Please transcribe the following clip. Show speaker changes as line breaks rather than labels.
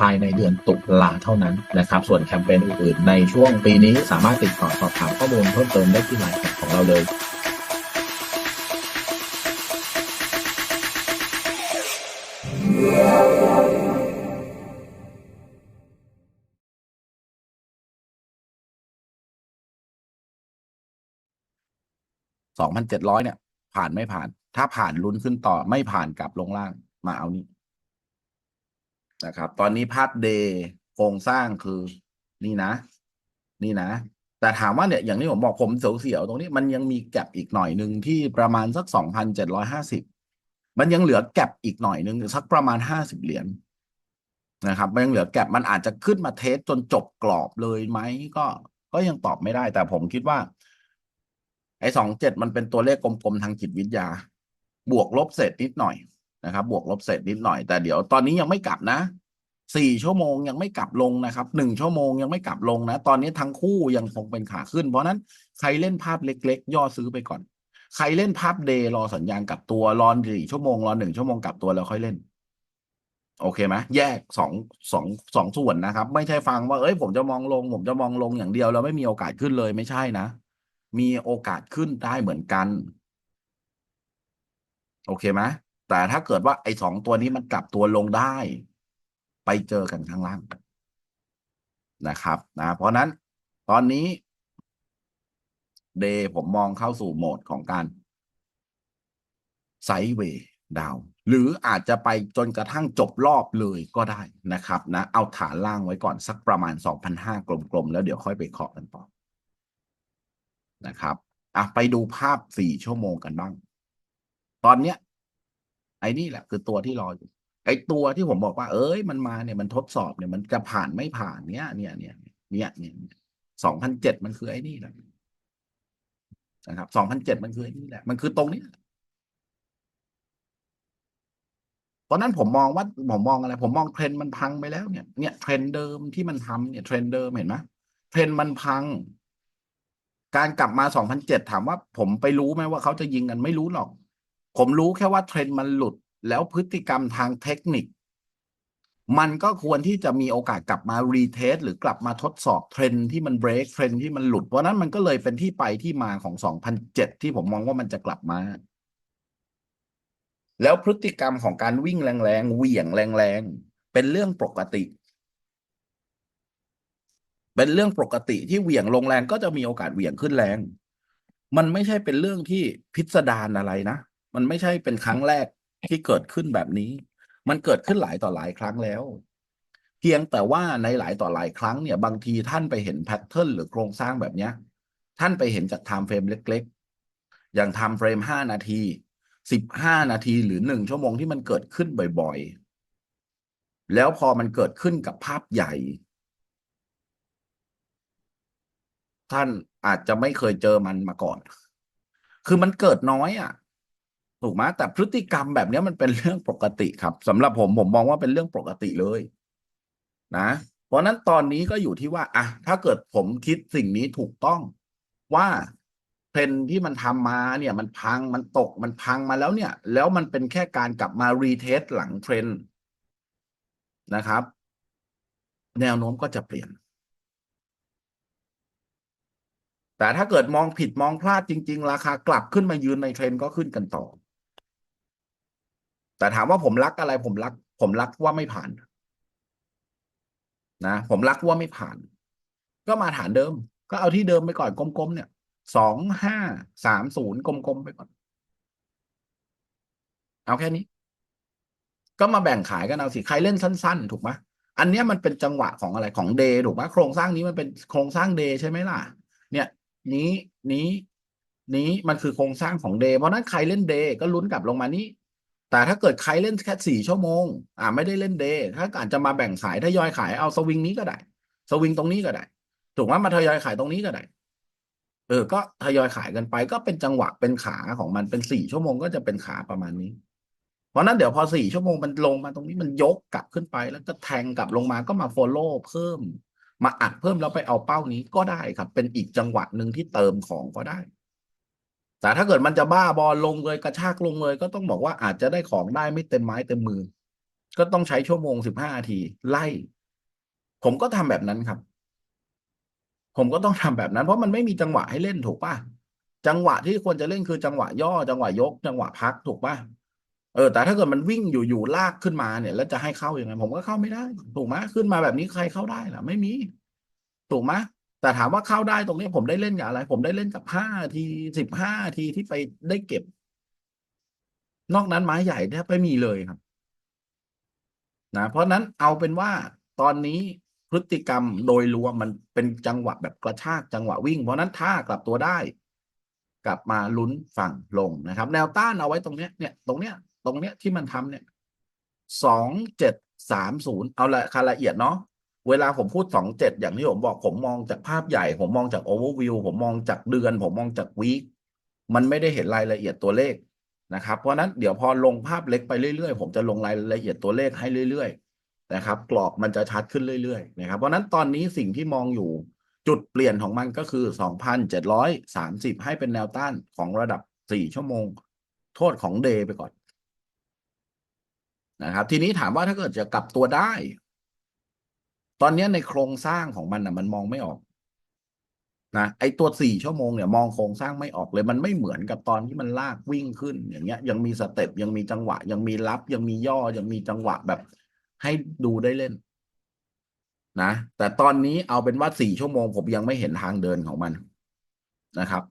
ภายในเดือนตุลาเท่านั้นนะครับส่วนแคมเปญอื่นๆ ในช่วงปีนี้สามารถติดต่อสอบถามข้อมูลเพิ่มเติมได้ที่ไลน์ของเราเลย
สองพันเจ็ดร้อยเนี่ย ผ่านไม่ผ่าน ถ้าผ่านลุ้นขึ้นต่อไม่ผ่านกลับลงล่างมาเอานี่ นะครับ ตอนนี้ภาพเดย์โครงสร้างคือนี่นะ นี่นะ แต่ถามว่าเนี่ยอย่างที่ผมบอกผมเสียวๆตรงนี้มันยังมีแก็บอีกหน่อยหนึ่งที่ประมาณสักสองพันเจ็ดร้อยห้าสิบมันยังเหลือแก็บอีกหน่อยหนึ่งสักประมาณห้าสิบเหรียญนะครับ มันยังเหลือแก็บมันอาจจะขึ้นมาเทสจนจบกรอบเลยไหมก็ก็ยังตอบไม่ได้ แต่ผมคิดว่า ไอ้สองเจ็ดมันเป็นตัวเลขกลมๆทางจิตวิทยา บวกลบเศษนิดหน่อย นะครับ บวกลบเศษนิดหน่อยแต่เดี๋ยวตอนนี้ยังไม่กลับนะสี่ชั่วโมงยังไม่กลับลงนะครับหนึ่งชั่วโมงยังไม่กลับลงนะ ตอนนี้ทั้งคู่ยังคงเป็นขาขึ้น เพราะฉะนั้นใครเล่นภาพเล็ก ๆ ย่อซื้อไปก่อน ใครเล่นภาพเดย์รอสัญญาณกลับตัวรอสี่ชั่วโมงรอหนึ่งชั่วโมงกลับตัวแล้วค่อยเล่น โอเคไหมแยกสองสองสองส่วนนะครับ ไม่ใช่ฟังว่าเอ้ยผมจะมองลง ผมจะมองลงอย่างเดียวแล้วไม่มีโอกาสขึ้นเลยไม่ใช่นะ มีโอกาสขึ้นได้เหมือนกัน โอเคไหม แต่ถ้าเกิดว่าไอ้สองตัวนี้มันกลับตัวลงได้ ไปเจอกันข้างล่างนะครับนะเพราะนั้นตอนนี้เดย์ผมมองเข้าสู่โหมดของการไซด์เวย์ดาวหรืออาจจะไปจนกระทั่งจบรอบเลยก็ได้นะครับนะเอาฐานล่างไว้ก่อนสักประมาณ 2,500 กลมๆ แล้วเดี๋ยวค่อยไปเคาะกันต่อนะครับอะไปดูภาพสี่ชั่วโมงกันบ้าง ตอนเนี้ย ไอ้นี่แหละคือตัวที่รออยู่ไอ้ตัวที่ผมบอกว่า เอ้ยมันมาเนี่ยมันทดสอบเนี่ยมันจะผ่านไม่ผ่านเนี้ยเนี่ยเนี่ยเนี่ยเนี่ยสองพันเจ็ดมันคือไอ้นี่แหละนะครับสองพันเจ็ดมันคือไอ้นี่แหละ มันคือตรงนี้ตอนนั้นผมมองว่าผมมองอะไร ผมมองเทรนด์มันพังไปแล้วเนี่ยเนี่ยเทรนด์เดิมที่มันทำเนี่ยเทรนด์เดิมเห็นไหมเทรนด์มันพัง การกลับมา2007ถามว่า ผมไปรู้ไหมว่าเขาจะยิงกันไม่รู้หรอก ผมรู้แค่ว่าเทรนด์มันหลุดแล้วพฤติกรรมทางเทคนิค มันก็ควรที่จะมีโอกาสกลับมารีเทสหรือกลับมาทดสอบเทรนด์ที่มันเบรกเทรนด์ที่มันหลุด เพราะนั้นมันก็เลยเป็นที่ไปที่มาของ 2007 ที่ผมมองว่ามันจะกลับมา แล้วพฤติกรรมของการวิ่งแรงๆเหวี่ยงแรงๆ เป็นเรื่องปกติ เป็นเรื่องปกติที่เหวี่ยงลงแรงก็จะมีโอกาสเหวี่ยงขึ้นแรง มันไม่ใช่เป็นเรื่องที่พิสดารอะไรนะ มันไม่ใช่เป็นครั้งแรกที่เกิดขึ้นแบบนี้ มันเกิดขึ้นหลายต่อหลายครั้งแล้ว เพียงแต่ว่าในหลายต่อหลายครั้งเนี่ย บางทีท่านไปเห็นแพทเทิร์นหรือโครงสร้างแบบเนี้ย ท่านไปเห็นจากไทม์เฟรมเล็ก ๆ อย่างไทม์เฟรมห้านาทีสิบห้านาทีหรือหนึ่งชั่วโมงที่มันเกิดขึ้นบ่อยๆ แล้วพอมันเกิดขึ้นกับภาพใหญ่ ท่านอาจจะไม่เคยเจอมันมาก่อน คือมันเกิดน้อยอะ ถูกไหมแต่พฤติกรรมแบบนี้มันเป็นเรื่องปกติครับสำหรับผมผมมองว่าเป็นเรื่องปกติเลย นะ เพราะนั้นตอนนี้ก็อยู่ที่ว่าอะถ้าเกิดผมคิดสิ่งนี้ถูกต้องว่าเทรนที่มันทำมาเนี่ย มันพังมันตกมันพังมาแล้วเนี่ย แล้วมันเป็นแค่การกลับมารีเทสหลังเทรนนะครับ แนวโน้มก็จะเปลี่ยน แต่ถ้าเกิดมองผิดมองพลาดจริง ๆ ราคากลับขึ้นมายืนในเทรนก็ขึ้นกันต่อ แต่ถามว่าผมรักอะไร ผมรัก ผมรักว่าไม่ผ่าน นะ ผมรักว่าไม่ผ่าน ก็มาฐานเดิม ก็เอาที่เดิมไปก่อนกลมๆเนี่ยสองห้าสามศูนย์กลมๆไปก่อน เอาแค่นี้ ก็มาแบ่งขายกันเอาสิ ใครเล่นสั้น ๆ ถูกไหมอันเนี้ยมันเป็นจังหวะของอะไรของเดย์ถูกไหมโครงสร้างนี้มันเป็นโครงสร้างเดย์ใช่ไหมล่ะ เนี่ย นี้นี้นี้มันคือโครงสร้างของเดย์เพราะนั้นใครเล่นเดย์ก็ลุ้นกลับลงมานี้ แต่ถ้าเกิดใครเล่นแค่สี่ชั่วโมง อ่าไม่ได้เล่นเดย์ถ้าอาจจะมาแบ่งขายถ้ายอยขายเอาสวิงนี้ก็ได้ สวิงตรงนี้ก็ได้ ถูกไหมมาทยอยขายตรงนี้ก็ได้ เออ ก็ทยอยขายกันไป ก็เป็นจังหวะเป็นขาของมันเป็นสี่ชั่วโมงก็จะเป็นขาประมาณนี้ เพราะนั้นเดี๋ยวพอสี่ชั่วโมงมันลงมาตรงนี้มันยกกลับขึ้นไป แล้วก็แทงกลับลงมาก็มาโฟลโล่เพิ่ม มาอัดเพิ่มแล้วไปเอาเป้านี้ก็ได้ครับ เป็นอีกจังหวะหนึ่งที่เติมของก็ได้ แต่ถ้าเกิดมันจะบ้าบอลลงเลยกระชากลงเลย ก็ต้องบอกว่าอาจจะได้ของได้ไม่เต็มไม้เต็มมือ ก็ต้องใช้ชั่วโมงสิบห้านาที ไล่ ผมก็ทำแบบนั้นครับ ผมก็ต้องทำแบบนั้น เพราะมันไม่มีจังหวะให้เล่นถูกป่ะจังหวะที่ควรจะเล่นคือจังหวะย่อ จังหวะยก จังหวะพักถูกป่ะเออ แต่ถ้าเกิดมันวิ่งอยู่อยู่ลากขึ้นมาเนี่ย แล้วจะให้เข้ายังไงผมก็เข้าไม่ได้ ถูกไหมขึ้นมาแบบนี้ใครเข้าได้ล่ะ ไม่มี ถูกไหม แต่ถามว่าเข้าได้ตรงนี้ผมได้เล่นกับอะไร ผมได้เล่นกับห้าทีสิบห้าทีที่ไปได้เก็บ นอกนั้นไม้ใหญ่แทบไม่มีเลยครับ นะเพราะนั้นเอาเป็นว่าตอนนี้พฤติกรรมโดยรวมมันเป็นจังหวะแบบกระชากจังหวะวิ่ง เพราะนั้นถ้ากลับตัวได้ กลับมาลุ้นฝั่งลงนะครับ แนวต้านเอาไว้ตรงเนี้ยเนี่ยตรงเนี้ยตรงเนี้ยที่มันทำเนี่ยสองเจ็ดสามศูนย์เอาละราละเอียดเนาะ เวลาผมพูดสองเจ็ดอย่างที่ผมบอกผมมองจากภาพใหญ่ ผมมองจากโอเวอร์วิวผมมองจากเดือน ผมมองจากวีคมันไม่ได้เห็นรายละเอียดตัวเลขนะครับ เพราะนั้นเดี๋ยวพอลงภาพเล็กไปเรื่อยๆ ผมจะลงรายละเอียดตัวเลขให้เรื่อยๆ นะครับ กรอบมันจะชัดขึ้นเรื่อยๆนะครับเพราะนั้นตอนนี้สิ่งที่มองอยู่จุดเปลี่ยนของมันก็คือ 2,730 ให้เป็นแนวต้านของระดับ 4 ชั่วโมง โทษของเดย์ไปก่อนนะครับ ทีนี้ถามว่าถ้าเกิดจะกลับตัวได้ ตอนนี้ในโครงสร้างของมันนะมันมองไม่ออกนะไอตัวสี่ชั่วโมงเนี่ยมองโครงสร้างไม่ออกเลยมันไม่เหมือนกับตอนที่มันลากวิ่งขึ้น อย่างเงี้ย ยังมีสเต็ปยังมีจังหวะ ยังมีรับ ยังมีย่อยังมีจังหวะแบบ ให้ดูได้เล่น นะแต่ตอนนี้เอาเป็นว่าสี่ชั่วโมงผมยังไม่เห็นทางเดินของมันนะครับ